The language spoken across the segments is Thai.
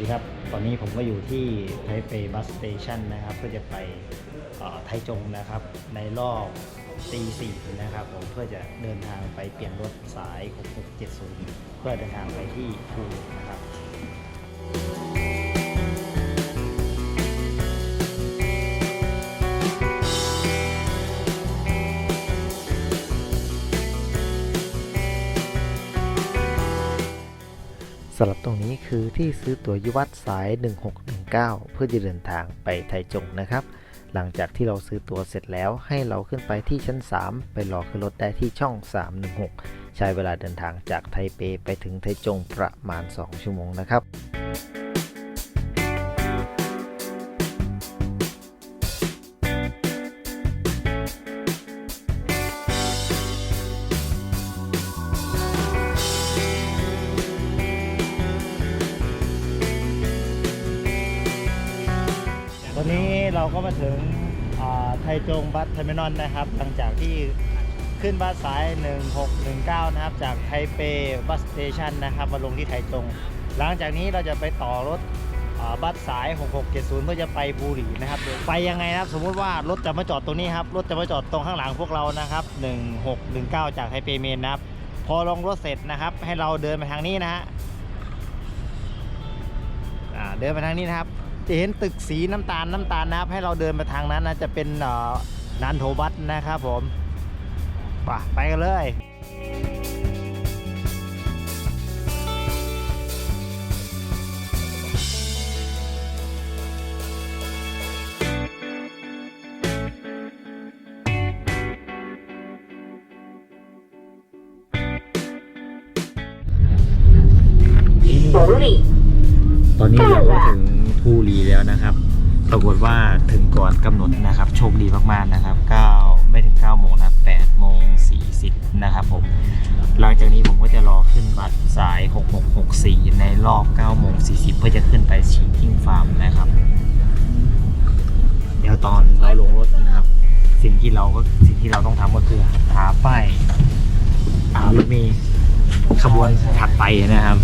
ดีครับ ตอนนี้ผมก็อยู่ที่ไทเปบัสสเตชันนะครับ เพื่อจะไปไทจงนะครับ ในรอบตีสี่นะครับผมเพื่อจะเดินทางไปเปลี่ยนรถสาย 6670 เพื่อเดินทางไปที่ภูนะครับ สำหรับตรงนี้คือที่ซื้อตั๋วยุวัตสาย 1619 เพื่อจะเดินทางไปไทจงนะครับ หลังจากที่เราซื้อตั๋วเสร็จแล้วให้เราขึ้นไปที่ชั้น 3 ไปรอขึ้นรถได้ที่ช่อง 316 ใช้เวลาเดินทางจากไทเปไปถึงไทจงประมาณ 2 ชั่วโมงนะครับ ก็มาถึงไทจงบัสเทอร์มินอลนะครับ หลังจากที่ขึ้นบัสสาย 1619 นะครับ จากไทเปบัสสเตชันนะครับ มาลงที่ไทจง หลังจากนี้เราจะไปต่อรถบัสสาย 6670 เพื่อจะไปบุรีนะครับ ไปยังไงนะครับ สมมติว่ารถจะมาจอดตรงนี้ครับ รถจะมาจอดตรงข้างหลังพวกเรานะครับ 1619 จากไทเปเมนนะครับ พอลงรถเสร็จนะครับ ให้เราเดินไปทางนี้นะฮะเดินไปทางนี้นะครับ จะเห็นตึกสีน้ำตาลน้ำตาลนะครับ ให้เราเดินไปทางนั้นนะจะเป็นนันโทบัสนะครับผมไปไปกันเลย，ตอนนี้เราก็ถึง ภูรีแล้วนะครับ ปรากฏว่าถึงก่อนกำหนดนะครับ โชคดีมากๆนะครับ9ไม่ถึง9โมงนะ8โมง40นะครับผม หลังจากนี้ผมก็จะรอขึ้นบัสสาย 6664 ในรอบ9โมง40 เพื่อจะขึ้นไปชิงกิ้งฟาร์มนะครับ เดี๋ยวตอนเราลงรถนะครับ สิ่งที่เราก็สิ่งที่เราต้องทำก็คือหาป้ายหารถเมีขบวนถัดไปนะครับ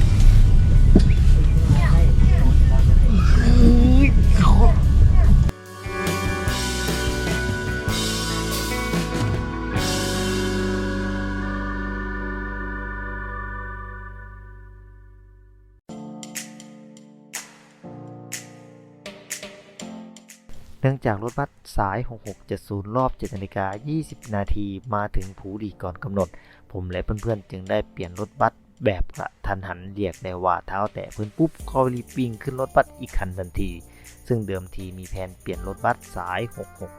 เนื่องจากรถบัสสาย 6670 รอบ 7นาฬิกา20 นาทีมาถึงผูดีก่อนกำหนด ผมและเพื่อนๆ จึงได้เปลี่ยนรถบัสแบบกระทันหันเรียกได้ว่าเท้าแต่พื้นปุ๊บก็รีบวิ่งขึ้นรถบัสอีกคันทันที ซึ่งเดิมทีมีแผนเปลี่ยนรถบัสสาย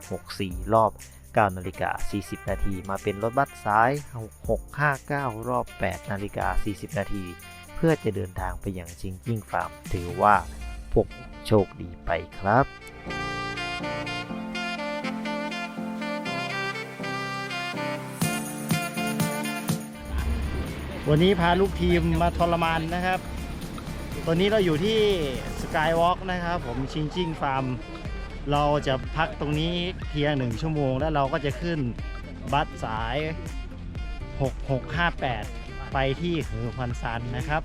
6664 รอบ 9 นาฬิกา 40 นาที มาเป็นรถบัสสาย 6659 รอบ 8 นาฬิกา 40 นาที เพื่อจะเดินทางไปยังชิงกิ้งฟาร์ม ถือว่าพวกโชคดีไปครับวันนี้พาลูกทีมมาทรมานนะครับ ตอนนี้เราอยู่ที่สกายวอล์กนะครับผมชิงชิงฟาร์ม เราจะพักตรงนี้เพียงหนึ่งชั่วโมง แล้วเราก็จะขึ้นบัสสาย 6658 ไปที่เฮอพันซันนะครับ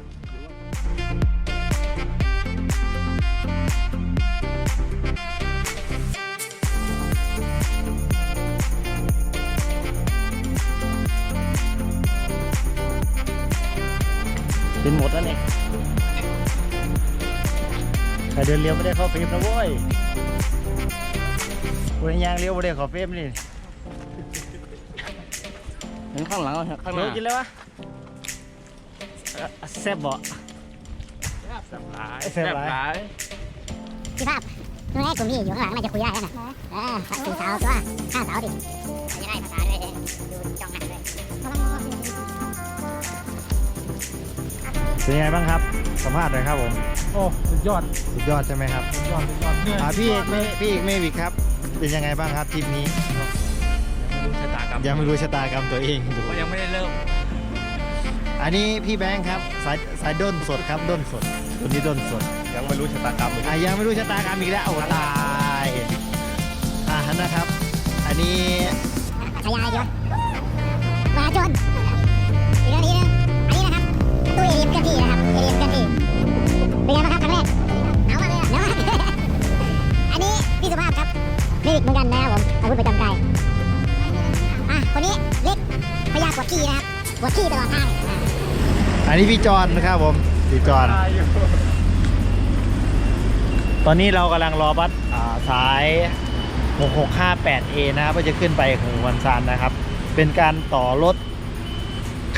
เดินเร็วไม่ได้เข้าเฟรมนะเว้ยคนยางเร็วไม่ได้เข้าเฟรมนี่เห็นข้างหลังเอาข้างหเร็น้าวกินเลยวะเอ่อแซ่บบ่แซ่บหลายแซ่บหลายหลายพี่ภาพนู่นไงกลุ่มพี่อยู่ข้างหลังน่าจะคุยได้แล้วนะเออสี่สาวตัวห้าสาวดิจะได้ภาษาด้วยดูจ้องหน้าด้วยเป็นยังไงบ้างครับ สัมภาษณ์หน่อยครับผม โอ้สุด ยอดสุดยอดใช่ไหมครับสุดยอดสุดยอดเหนื่อยอ่าพี่เอกเมพี่เอกเมวิกครับ เป็นยังไงบ้างครับทริปนี้ไม่รู้ชะตากรรมยังไม่รู้ชะตากรรมตัวเองดู เพราะยังไม่ได้เริ่มอันนี้พี่แบงค์ครับสายสายด้นสดครับด้นสดตัวนี้ด้นสดยังไม่รู้ชะตากรรมเลยอะยังไม่รู้ชะตากรรมอีกแล้วเอาตายอะนะครับ อันนี้ขยายเยอะ วขี้ตลอดทางอันนี้พี่จอนนะครับผมพี่จอน ตอนนี้เรากำลังรอบัสสาย 6658A นะครับก็จะขึ้นไปของวันซานนะครับ เป็นการต่อรถ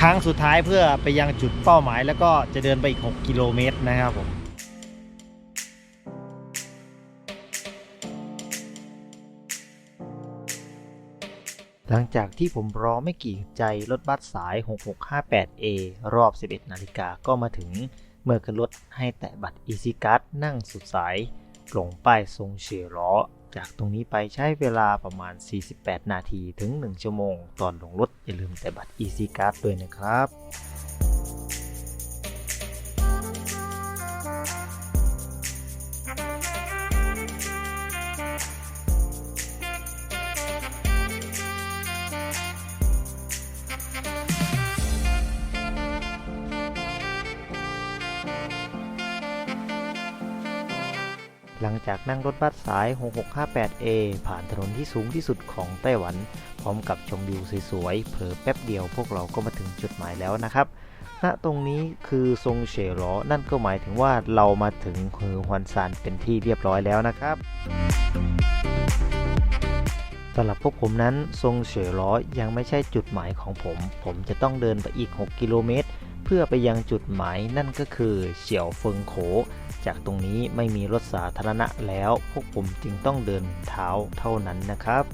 ครั้งสุดท้ายเพื่อไปยังจุดเป้าหมาย แล้วก็จะเดินไปอีก 6 กิโลเมตรนะครับผม หลังจากที่ผมรอไม่กี่ใจรถบัสสาย 6658A รอบ 11 นาฬิกาก็มาถึง เมื่อขึ้นรถให้แตะบัตร Easy Card นั่งสุดสายลงป้ายทรงเฉล้อ จากตรงนี้ไปใช้เวลาประมาณ 48 นาทีถึง 1 ชั่วโมง ตอนลงรถอย่าลืมแตะบัตร Easy Card ด้วยนะครับ หลังจากนั่งรถบัสสาย 6658A ผ่านถนนที่สูงที่สุดของไต้หวัน พร้อมกับชมวิวสวยๆ เผลอแป๊บเดียวพวกเราก็มาถึงจุดหมายแล้วนะครับ ณ ตรงนี้คือทรงเฉล้อนั่นก็หมายถึงว่าเรามาถึงเฮอฮวนซานเป็นที่เรียบร้อยแล้วนะครับสำหรับพวกผมนั้นทรงเฉล้อยังไม่ใช่จุดหมายของผม ผมจะต้องเดินไปอีก 6 กิโลเมตร เพื่อไปยังจุดหมายนั่นก็คือเฉียวเฟิงโข จากตรงนี้ไม่มีรถสาธารณะแล้ว พวกผมจึงต้องเดินเท้าเท่านั้นนะครับ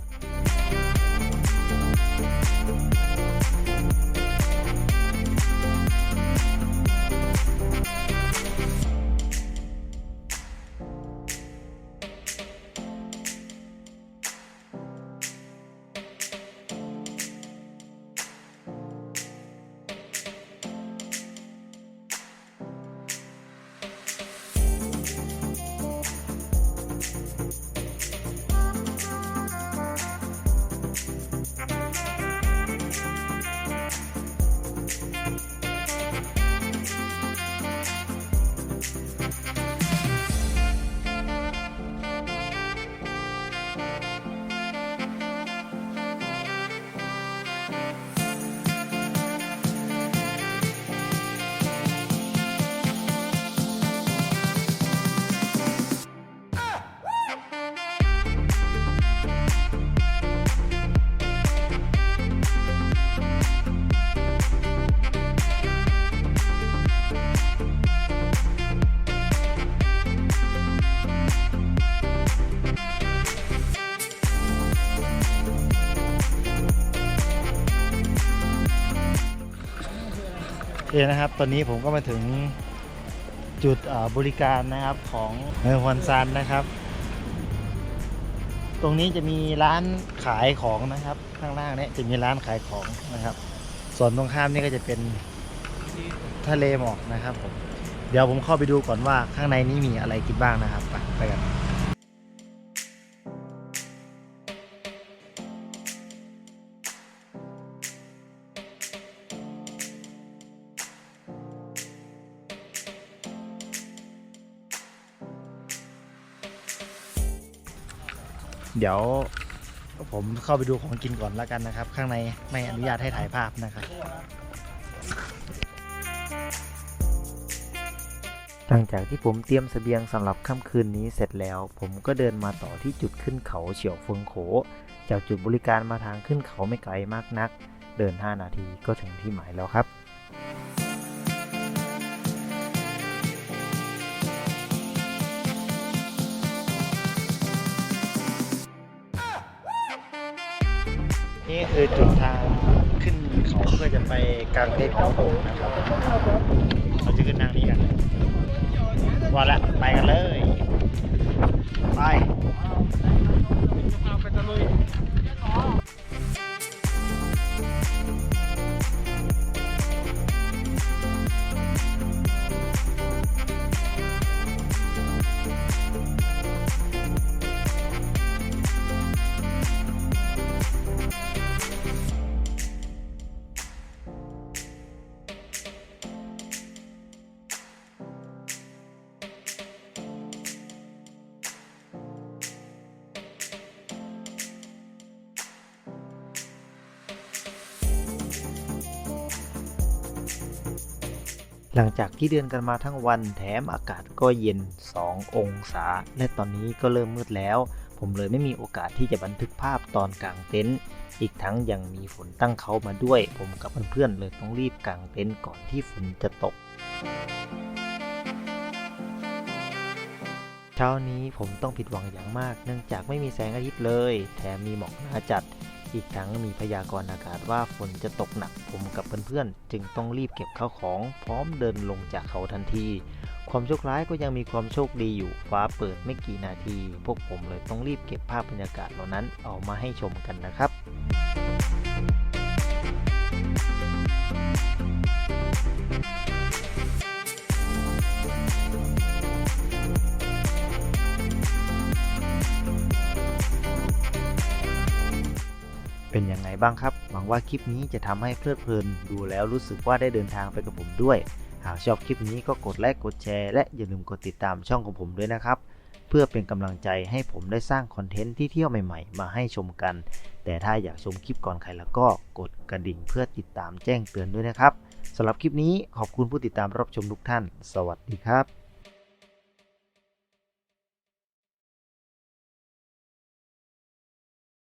นะครับ ตอนนี้ผมก็มาถึงจุดบริการนะครับของเฮอฮวนซานนะครับ ตรงนี้จะมีร้านขายของนะครับ ข้างล่างเนี้จะมีร้านขายของนะครับ ส่วนตรงข้ามนี่ก็จะเป็นทะเลหมอกนะครับผมเดี๋ยวผมเข้าไปดูก่อนว่าข้างในนี้มีอะไรกินบ้างนะครับ ไปกัน เดี๋ยวผมเข้าไปดูของกินก่อนแล้วกันนะครับ ข้างในไม่อนุญาตให้ถ่ายภาพนะครับ หลังจากที่ผมเตรียมเสบียงสำหรับค่ำคืนนี้เสร็จแล้ว ผมก็เดินมาต่อที่จุดขึ้นเขาเฉียวเฟิงโข จากจุดบริการมาทางขึ้นเขาไม่ไกลมากนัก เดิน 5 นาทีก็ถึงที่หมายแล้วครับ นี่คือจุดทางขึ้นเขาเพื่อจะไปกลางเต็นท์ของผมนะครับ เราจะขึ้นทางนี้กันว่าละไปกันเลย ไป ลังจากที่เดินกันมาทั้งวันแถมอากาศก็เย็น 2 องศา และตอนนี้ก็เริ่มมืดแล้ว ผมเลยไม่มีโอกาสที่จะบันทึกภาพตอนกลางเต็นท์อีกทั้งยังมีฝนตั้งเขามาด้วย ผมกับเพื่อนๆเลยต้องรีบกางเต็นท์ก่อนที่ฝนจะตก เช้านี้ผมต้องผิดหวังอย่างมาก เนื่องจากไม่มีแสงอาทิตย์เลย แถมมีหมอกหนาจัด อีกทั้งมีพยากรณ์อากาศว่าฝนจะตกหนักผมกับเพื่อนๆ จึงต้องรีบเก็บข้าวของ พร้อมเดินลงจากเขาทันที ความโชคร้ายก็ยังมีความโชคดีอยู่ฟ้าเปิดไม่กี่นาที พวกผมเลยต้องรีบเก็บภาพบรรยากาศเหล่านั้นออกมาให้ชมกันนะครับ บ้างครับ หวังว่าคลิปนี้จะทำให้เพลิดเพลิน ดูแล้วรู้สึกว่าได้เดินทางไปกับผมด้วย หากชอบคลิปนี้ก็กดไลค์กดแชร์และอย่าลืมกดติดตามช่องของผมด้วยนะครับ เพื่อเป็นกำลังใจให้ผมได้สร้างคอนเทนต์ที่เที่ยวใหม่ๆ มาให้ชมกัน แต่ถ้าอยากชมคลิปก่อนใครแล้วก็กดกระดิ่งเพื่อติดตามแจ้งเตือนด้วยนะครับสำหรับคลิปนี้ขอบคุณผู้ติดตามรับชมทุกท่าน สวัสดีครับ